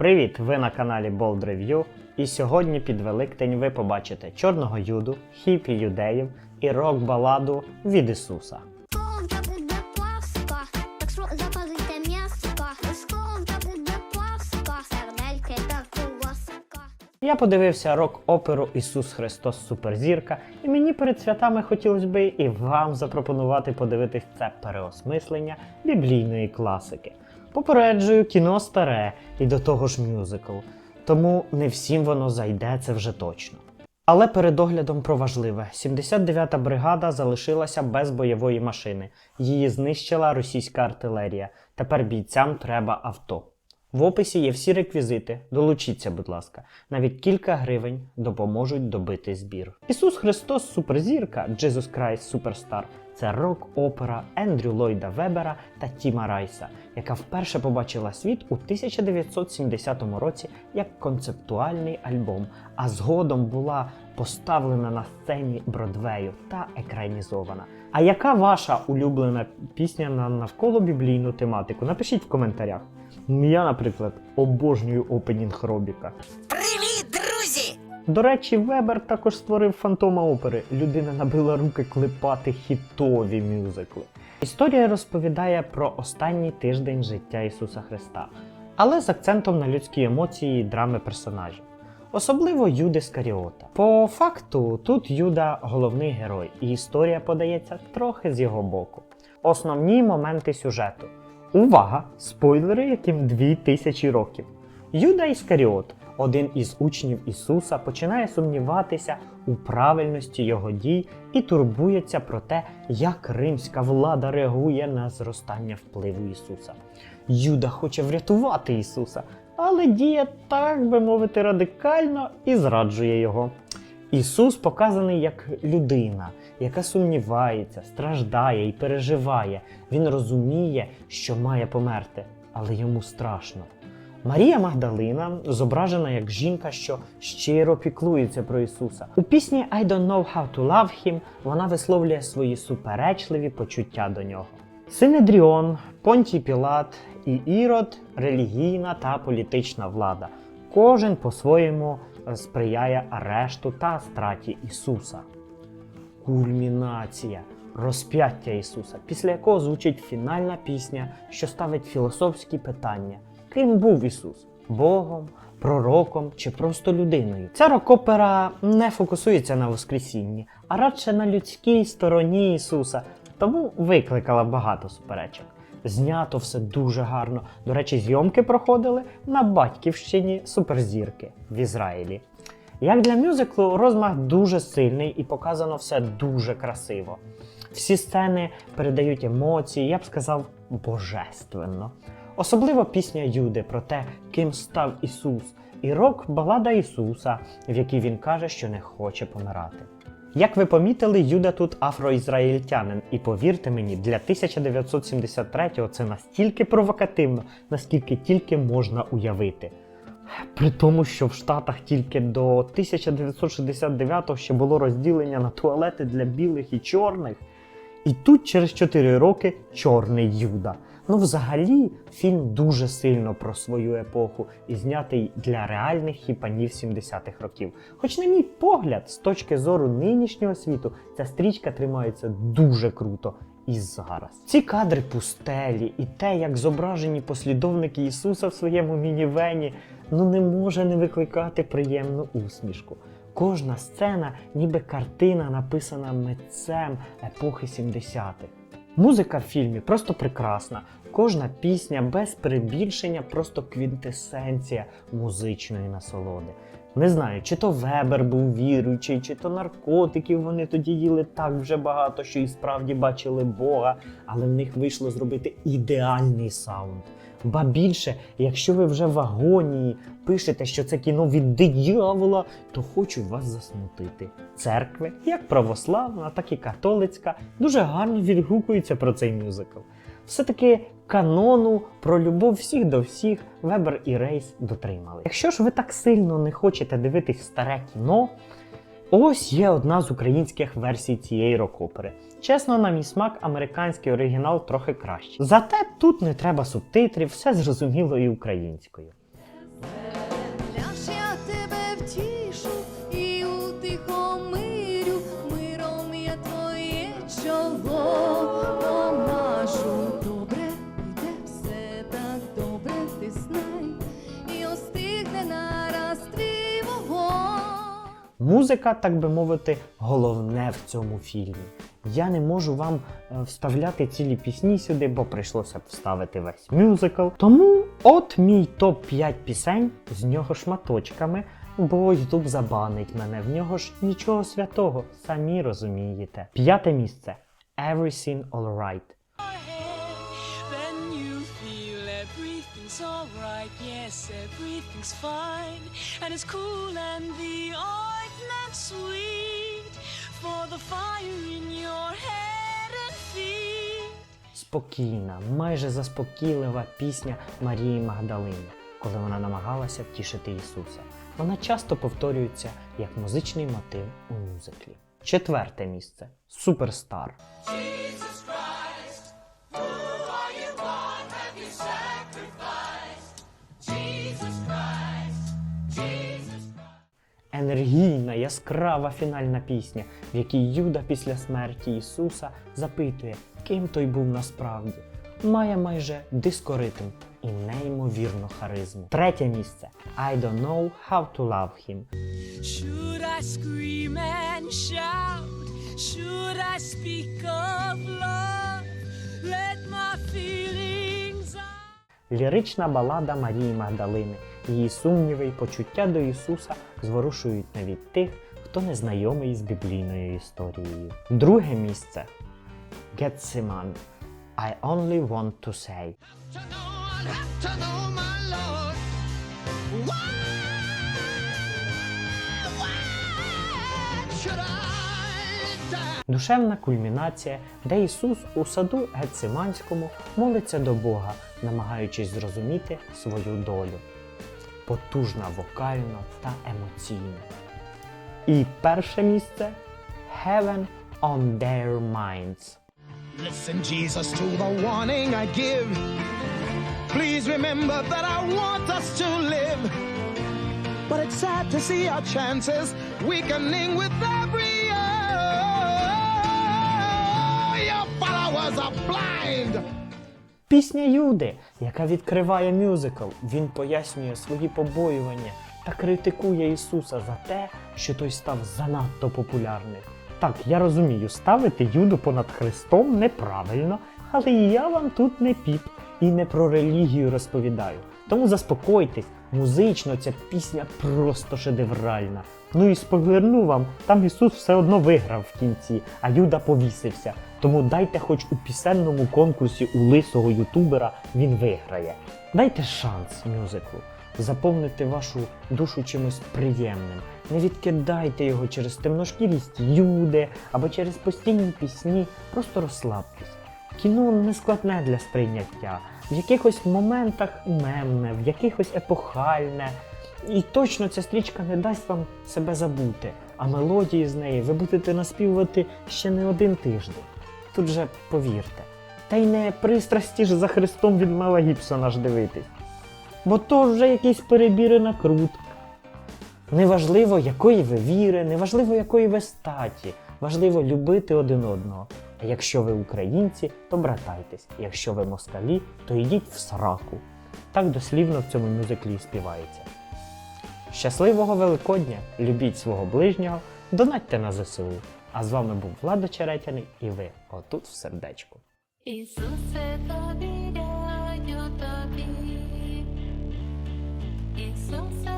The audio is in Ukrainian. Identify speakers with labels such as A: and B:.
A: Привіт! Ви на каналі Bold Review. І сьогодні під Великдень ви побачите чорного юду, хіпі юдеїв і рок-баладу від Ісуса. Я подивився рок-оперу Ісус Христос Суперзірка, і мені перед святами хотілося би і вам запропонувати подивитись це переосмислення біблійної класики. Попереджую, кіно старе і до того ж мюзикл, тому не всім воно зайде це вже точно. Але перед оглядом про важливе: 79-та бригада залишилася без бойової машини. Її знищила російська артилерія. Тепер бійцям треба авто. В описі є всі реквізити. Долучіться, будь ласка. Навіть кілька гривень допоможуть добити збір. Ісус Христос Суперзірка Jesus Christ Superstar це рок-опера Ендрю Ллойда Вебера та Тіма Райса, яка вперше побачила світ у 1970 році як концептуальний альбом, а згодом була поставлена на сцені Бродвею та екранізована. А яка ваша улюблена пісня на навколо біблійну тематику? Напишіть в коментарях. Я, наприклад, обожнюю опенінг Робіка.
B: Привіт, друзі!
A: До речі, Вебер також створив фантома опери. Людина набила руки клепати хітові мюзикли. Історія розповідає про останній тиждень життя Ісуса Христа, але з акцентом на людські емоції і драми персонажів. Особливо Юди Скаріота. По факту, тут Юда головний герой, і історія подається трохи з його боку. Основні моменти сюжету. Увага! Спойлери, яким 2000 років. Юда Іскаріот, один із учнів Ісуса, починає сумніватися у правильності його дій і турбується про те, як римська влада реагує на зростання впливу Ісуса. Юда хоче врятувати Ісуса, але діє, так би мовити, радикально і зраджує його. Ісус показаний як людина, яка сумнівається, страждає і переживає. Він розуміє, що має померти, але йому страшно. Марія Магдалина зображена як жінка, що щиро піклується про Ісуса. У пісні I don't know how to love him вона висловлює свої суперечливі почуття до нього. Синедріон, Понтій Пілат і Ірод релігійна та політична влада. Кожен по-своєму е, сприяє арешту та страті Ісуса. Кульмінація розп'яття Ісуса, після якого звучить фінальна пісня, що ставить філософські питання: ким був Ісус? Богом, пророком чи просто людиною? Ця рок-опера не фокусується на Воскресінні, а радше на людській стороні Ісуса, тому викликала багато суперечок. Знято все дуже гарно. До речі, зйомки проходили на батьківщині суперзірки в Ізраїлі. Як для мюзиклу, розмах дуже сильний і показано все дуже красиво. Всі сцени передають емоції, я б сказав, божественно. Особливо пісня Юди про те, ким став Ісус, і рок-балада Ісуса, в якій він каже, що не хоче помирати. Як ви помітили, Юда тут афроізраїльтянин, і повірте мені, для 1973-го це настільки провокативно, наскільки тільки можна уявити. При тому, що в Штатах тільки до 1969-го ще було розділення на туалети для білих і чорних. І тут через 4 роки чорний Юда. Ну, взагалі, фільм дуже сильно про свою епоху і знятий для реальних хіпанів 70-х років. Хоч, на мій погляд, з точки зору нинішнього світу, ця стрічка тримається дуже круто. І зараз ці кадри пустелі, і те, як зображені послідовники Ісуса в своєму мінівені, ну не може не викликати приємну усмішку. Кожна сцена, ніби картина, написана митцем епохи 70-х. Музика в фільмі просто прекрасна. Кожна пісня без перебільшення, просто квінтесенція музичної насолоди. Не знаю, чи то Вебер був віруючий, чи то наркотиків вони тоді їли так вже багато, що і справді бачили Бога, але в них вийшло зробити ідеальний саунд. Ба більше, якщо ви вже в агонії пишете, що це кіно від диявола, то хочу вас засмутити. Церкви, як православна, так і католицька, дуже гарно відгукуються про цей мюзикл. Все-таки канону про любов всіх до всіх Вебер і Рейс дотримали. Якщо ж ви так сильно не хочете дивитись старе кіно, ось є одна з українських версій цієї рок-опери. Чесно, на мій смак, американський оригінал трохи кращий. Зате тут не треба субтитрів, все зрозуміло і українською. Музика, так би мовити, головне в цьому фільмі. Я не можу вам е, вставляти цілі пісні сюди, бо прийшлося б вставити весь мюзикл. Тому от мій топ-5 пісень з нього шматочками, бо Ютуб забанить мене. В нього ж нічого святого, самі розумієте. П'яте місце Everything Alright.
C: Alright. Yes, everything's fine. And it's cool and the ointment sweet for the fire in your head and feet.
A: Спокійна, майже заспокійлива пісня Марії Магдалини, коли вона намагалася втішити Ісуса. Вона часто повторюється як музичний мотив у мюзиклі. Четверте місце Суперстар. Енергійна, яскрава фінальна пісня, в якій Юда після смерті Ісуса запитує, ким той був насправді. Має майже дискоритм і неймовірну харизму. Третє місце I don't know how to love him.
C: Should I scream and shout? Should I speak of love? Let my feelings out.
A: Лірична балада Марії Магдалини. Її сумніви й почуття до Ісуса зворушують навіть тих, хто не знайомий з біблійною історією. Друге місце Гетсиман. I only want to say. Душевна кульмінація, де Ісус у саду Гетсиманському молиться до Бога, намагаючись зрозуміти свою долю. Потужна вокально та емоційно. І перше місце Heaven on Their Minds.
D: Listen, Jesus, to the warning I give. Please remember that I want us to live. But it's sad to see our chances weakening with every year. Your followers are blind.
A: Пісня Юди, яка відкриває мюзикл, він пояснює свої побоювання та критикує Ісуса за те, що той став занадто популярним. Так, я розумію, ставити Юду понад Христом неправильно, але я вам тут не піп і не про релігію розповідаю. Тому заспокойтесь, музично ця пісня просто шедевральна. Ну і спойлерну вам, там Ісус все одно виграв в кінці, а Юда повісився. Тому дайте хоч у пісенному конкурсі у лисого ютубера він виграє. Дайте шанс мюзиклу заповнити вашу душу чимось приємним. Не відкидайте його через темношкірість Юди або через постійні пісні, просто розслабтесь. Кіно не складне для сприйняття, в якихось моментах мемне, в якихось епохальне. І точно ця стрічка не дасть вам себе забути, а мелодії з неї ви будете наспівувати ще не один тиждень. Тут же повірте. Та й не пристрасті ж за Христом від Мела Гібсона ж дивитись. Бо то вже якийсь перебір і накрут. Неважливо, якої ви віри, неважливо, якої ви статі. Важливо любити один одного. А якщо ви українці, то братайтесь. Якщо ви москалі, то йдіть в сраку. Так дослівно в цьому мюзиклі співається. Щасливого Великодня! Любіть свого ближнього, донатьте на ЗСУ. А з вами був Влад Черетяний і ви отут в сердечку.
E: Ісусе, тобі дядю тобі. Ісусе,